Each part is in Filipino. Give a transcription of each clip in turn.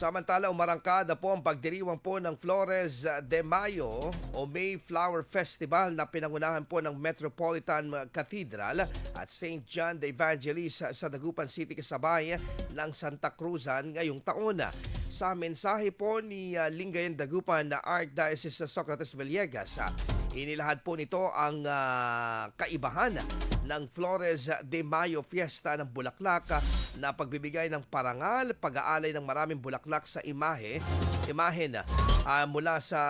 Samantala, umarangkada po ang pagdiriwang po ng Flores de Mayo o Mayflower Festival na pinangunahan po ng Metropolitan Cathedral at St. John the Evangelist sa Dagupan City, Kasabay ng Santa Cruzan ngayong taon. Sa mensahe po ni uh, Lingayen Dagupan na Archdiocese Socrates Villegas, ah, inilahad po nito ang ah, kaibahan ng Flores de Mayo Fiesta ng Bulaklak na pagbibigay ng parangal, pag-aalay ng maraming bulaklak sa imahe, imahe na ah, mula sa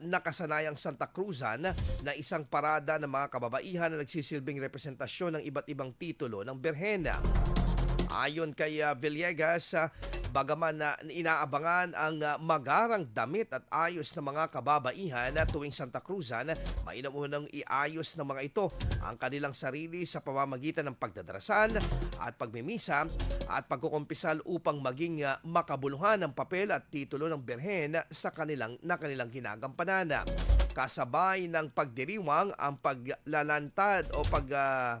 nakasanayang Santa Cruzan na isang parada ng mga kababaihan na nagsisilbing representasyon ng iba't ibang titulo ng Berhena. Ayon kay uh, Villegas, uh, bagaman na inaabangan ang uh, magarang damit at ayos ng mga kababaihan na tuwing Santa Cruzan, mainam iayos ng mga ito ang kanilang sarili sa pamamagitan ng pagdadarasal at pagmimisa at pagkukumpisal upang maging uh, makabuluhan ng papel at titulo ng Berhen sa kanilang na kanilang ginagampanan. Kasabay ng pagdiriwang ang paglalantad o pag uh,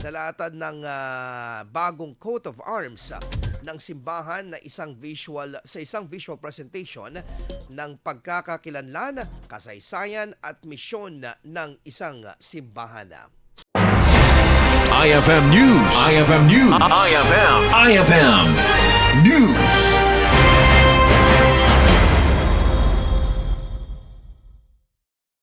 nalatad ng ah, bagong coat of arms ng simbahan na isang visual sa isang visual presentation ng pagkakakilanlan, kasaysayan at misyon na ng isang simbahan. IFM News. IFM News. IFM. IFM News.